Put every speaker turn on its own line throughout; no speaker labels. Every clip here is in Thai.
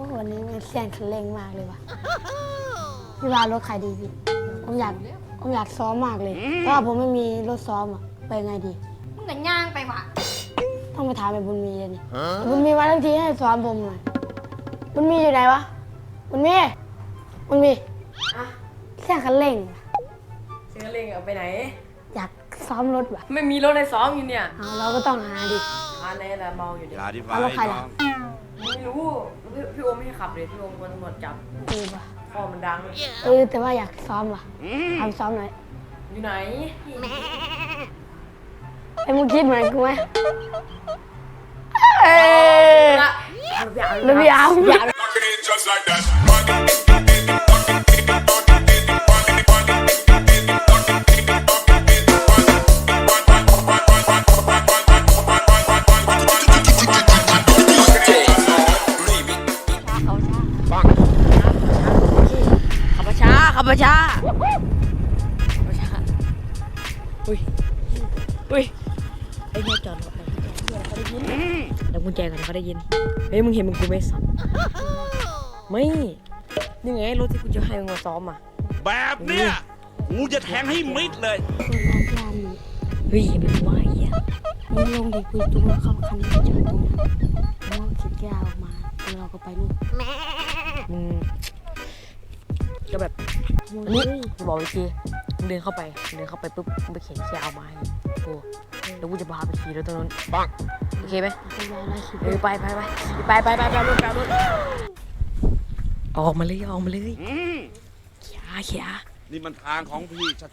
อ้โหวันนี้มันเสียงคันเร่งมากเลยว่ะพี่ว่ารถใครดีพี่ผมอยากผมอยากซ้อมมากเลยแต่ว่าผมไม่มีรถซ้อมอะไปไงดี
มึงก็ย่างไปว่ะ
ต้องไปถามไอ้บุญมีเลยนี่บุญมีมาทั้งทีให้ซ้อมผมหน่อยบุญมีอยู่ไหนวะบุญมีบุญมี
อะ
เสียงคันเร่งว่ะ
เสียงเลงเอาไปไหน
อยากซ้อมรถว่ะ
ไม่มีรถในซ้อมอยู่เนี่ย
เอาเราก็ต้องหาดิ
อ่าในละเมาอยู่
อ
เนี่ย
ย่าอธิบาย
เอาแล้วใครล่ะ
น้อง
ไม่รู้ พี่พี่โอมไม่ให้ขับเลยพี่โอมกลัวตำรวจจับ
เออว่ะ
คอมันดัง
เออแต่ว่าอยากซ้อมว่ะทำซ้อมหน่อย
อยู่ไหน
ไอ้มึงคิดเหมือนกูไหมเอ้ย
ละ
แล้วพี่เอาอยาก
Rocking it just like that.
กุญแจก่อนเขาได้ยิน เฮ้ยมึงเห็นมึงกูไหมสับไม่นี่ไงรถที่กูจะให้มึงมาซ้อมอะ
แบบเนี้ยกูจะแทงให้มิดเลย
คนร้านยามอยู่
เฮ้ยมันว่าไอ้เหี้ย
มึงลงดิกูจูงรถเข้าคันนี้จอดตรงนั้นแล้วก็คิดแก้วออกมาแล้วเราก็ไปนู่น
มึงก็แบบ
มึง
อันนี้กูบอกไว้ทีมึง เดินเข้าไปมึงเดินเข้าไปปุ๊บมึงไปเข็นแค่เอามาให้กูแล้วกูจะพาไปขี่รถตรงนั้นปังโอเคไหม
พยายไล่คิด
เออไปไปไปไปไปไปไปรถไปรถออกมาเลยออกมาเลย
อืม
เขียเขีย
นี่มันทางของพี่ชัด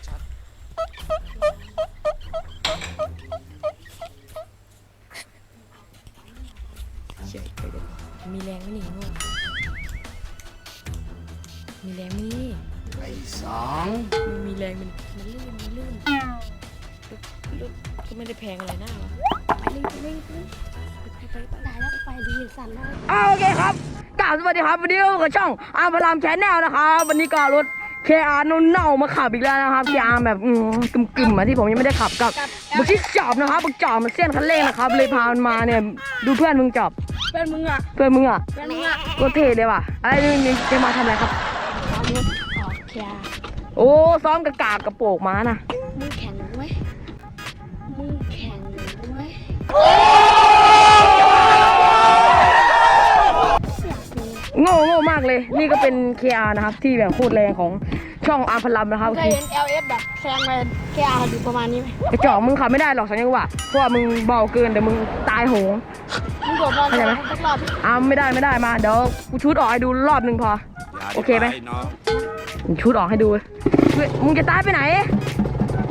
เขียไปเลยมีแรงไหมนี่โง่มีแรงไหมนี่
ๆ ไอ้สอง
มันมีแรงมันมันลื่นมันลื่นรถรถก็ไม่ได้แพงอะไรน่าวะ
ไปเลยไปเลยไปเลยไปไปไปได้แล้วไปดีสั่นแล้ว
อ่าโอเคครับกล่าวสวัสดีครับวันนี้อยู่กับช่องอาร์มพลามแชนแนลนะครับวันนี้ก็รถ KR นุ่นเน่ามาขับอีกแล้วนะครับ KR แบบอืมกึ่มๆมาที่ผมยังไม่ได้ขับกับบุชิจอบนะครับบุกจอบมันเส้นคันเร่งนะครับเลยพามันมาเนี่ยดูเพื่อนมึงจอบ
เพื่อนมึงอะ
เพื่อนมึงอะ
เพื่อนมึงอะ
ก็เท่เลยว่ะอะไรนี่นี่จะมาทำอะไรครับ
ซ้อมรถ ออกแคร์
โอ้ซ้อมกระกากกระโปกม้านะ
มึงแข่งไหมมึงแข่งไหมเสียกู
โง่โง่มากเลย นี่ก็เป็น KR นะครับ ที่แบบโคตรแรงของช่องอาร์มพลัมนะครับ
เคยเห็น LS แบบแซงไปแคร์อยู่ประมาณนี้ไหม
กระจอกมึงขับไม่ได้หรอกสัญญาว่าเพราะว่ามึงเบาเกินเดี๋ยวมึงตายโหง
มึงโดดรอบ
เข้าใจไหม
สักรอบ
อ้าวไม่ได้ไม่ได้มาเดี๋ยวกูชุดออกให้ดูรอบหนึ่งพอ
อย่า
โอเคไหม
ธิบายน้อง
มึงชุดออกให้ดูเฮ้ยมึงจะตายไปไหน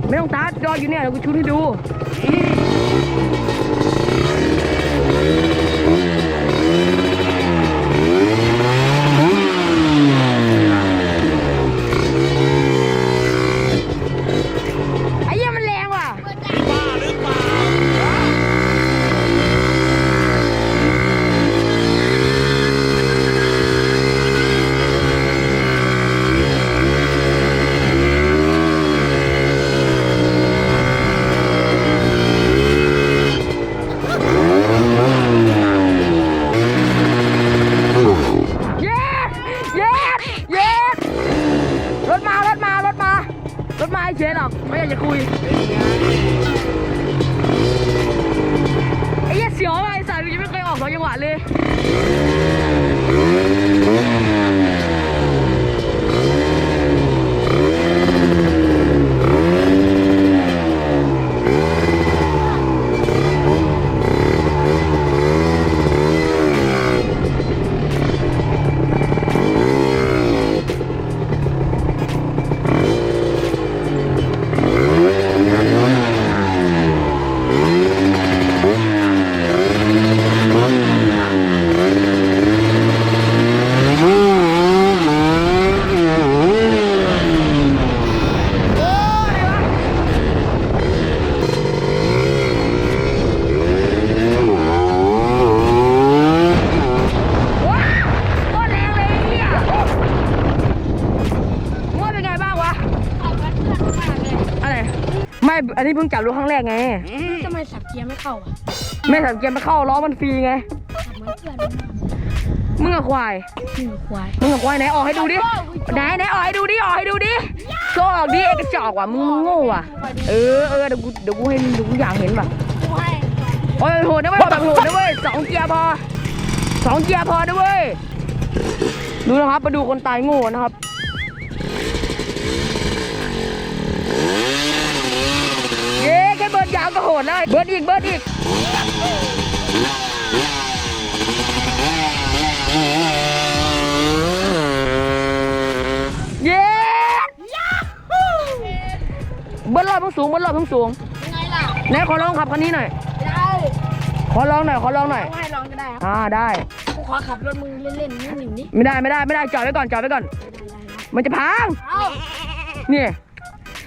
ไม่ต้องตายรออยู่เนี่ยเดี๋ยวกูชุดให้ดู เลยว้าวโคตรแรงเลยไอ้เหี้ยมึงว่าเป็นไงบ้างวะ
เอากันเพื่อนมากเลย
อะไร ไม่ อันนี้เพิ่งจับรู้ครั้งแร กไง
ทำไมสับเกียร์ไม่เข้าอะ
ไม่สังเกตมาเข้าล้อมันฟรีไง
สับเหมือนเพื่อน
มึงอะควาย
ควาย
มึงอะควายไหนออกให้ดูดิ ไหนไหนออกให้ดูดิออกให้ดูดิโชว์ออกดิไอ้กระจอกว่ะมึงมึงโง่ว่ะ เออเออเดี๋ยวกูเดี๋ยวกูให้มึงดูกูอยากเห็นว่ะโอ้ยโหดนะเว้ยแบบโหดนะเว้ยสองเกียร์พอสองเกียร์พอนะเว้ยดูนะครับมาดูคนตายโง่นะครับ เย้แค่เบิร์ดยาวก็โหดแล้วเบิร์ดอีกเบิร์ดอีกเย้เบิร์ดรอบทั้งสูงเบิร์ดรอบทั้งสูง
ยังไงล่ะ
ไหนขอลองขับคันนี้หน่อย
ได้
ขอลองหน่อยขอลองหน่อย
ให้ลองก็ได้ครับ
อ่าได้
กูขอขับรถมึงเล่นๆนิดหนึ่งนิด
ไม่ได้ไม่ได้ไม่ได้จอดไว้ก่อนจอดไว้ก่อน มันจะพัง
เอ้า
นี่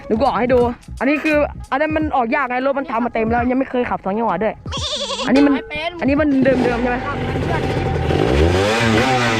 เดี๋ยวกูออกให้ดู อันนี้คืออันนั้นมันออกยากไงรถมันทำมาเต็มแล้วยังไม่เคยขับสองจังหวะด้วย อันนี้มัน
ไม่เป็น
อันนี้มันเดิมเดิมๆใช่ไหม
ขับเหมือนเพื่อน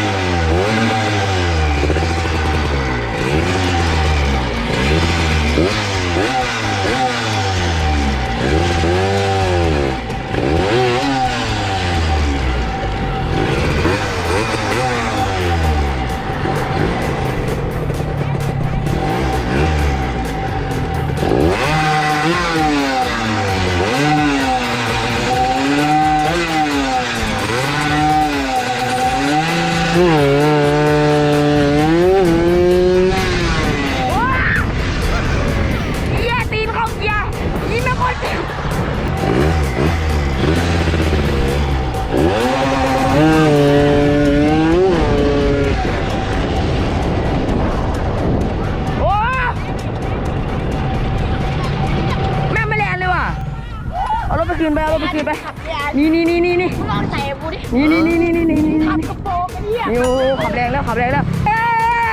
ปคืนไปเอารถไปคืนไป
ขับเนี่ย
นี่นี่นี่นี่นี่
มึงลองใส่กูดิ
นี่นี่นี่นี่นี่นี่นี่
ขับกระโปรงไอ้เหี้ย
นี่โอ้ขับแรงแล้วขับแรงแล้วเอ้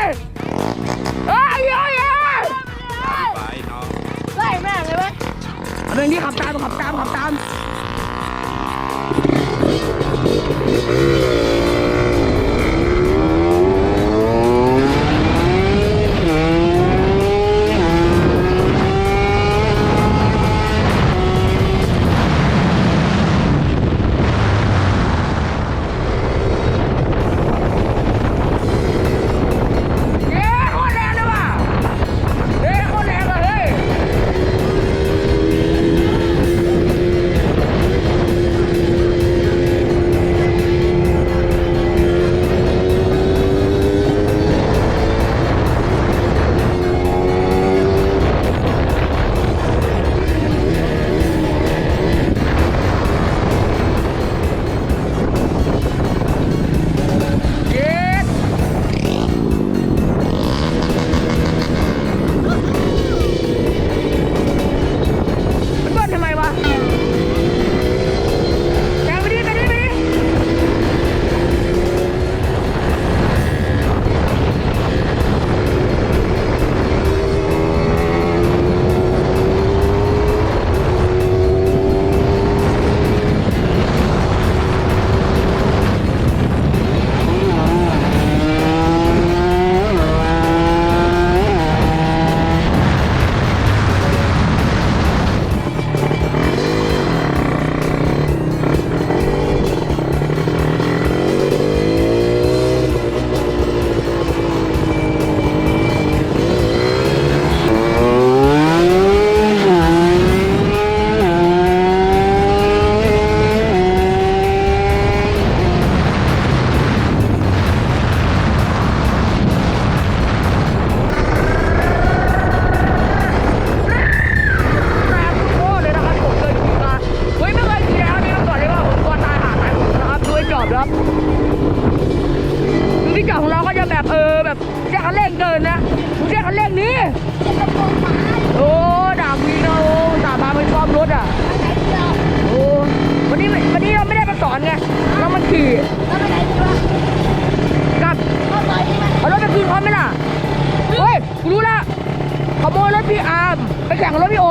ยเอ้ยเอ้ยเอ้ย
ไปน้อง
ไล่แม่งเลยเว้ย
เอาเรื่องนี้ขับตามขับตามขับตาม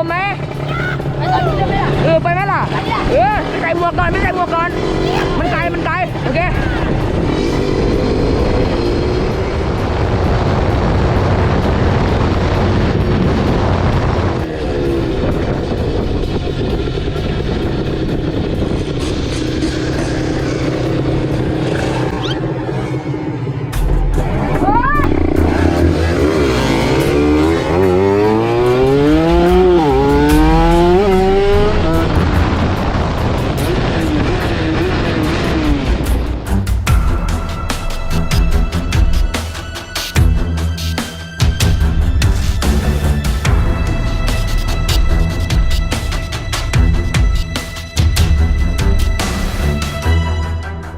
มไหมเออไปไหมล่ะ เออไใส่หมวกก่อนไม่ใส่หม
ว
ก
ก่อน มั
นไกลมันไกลโอเค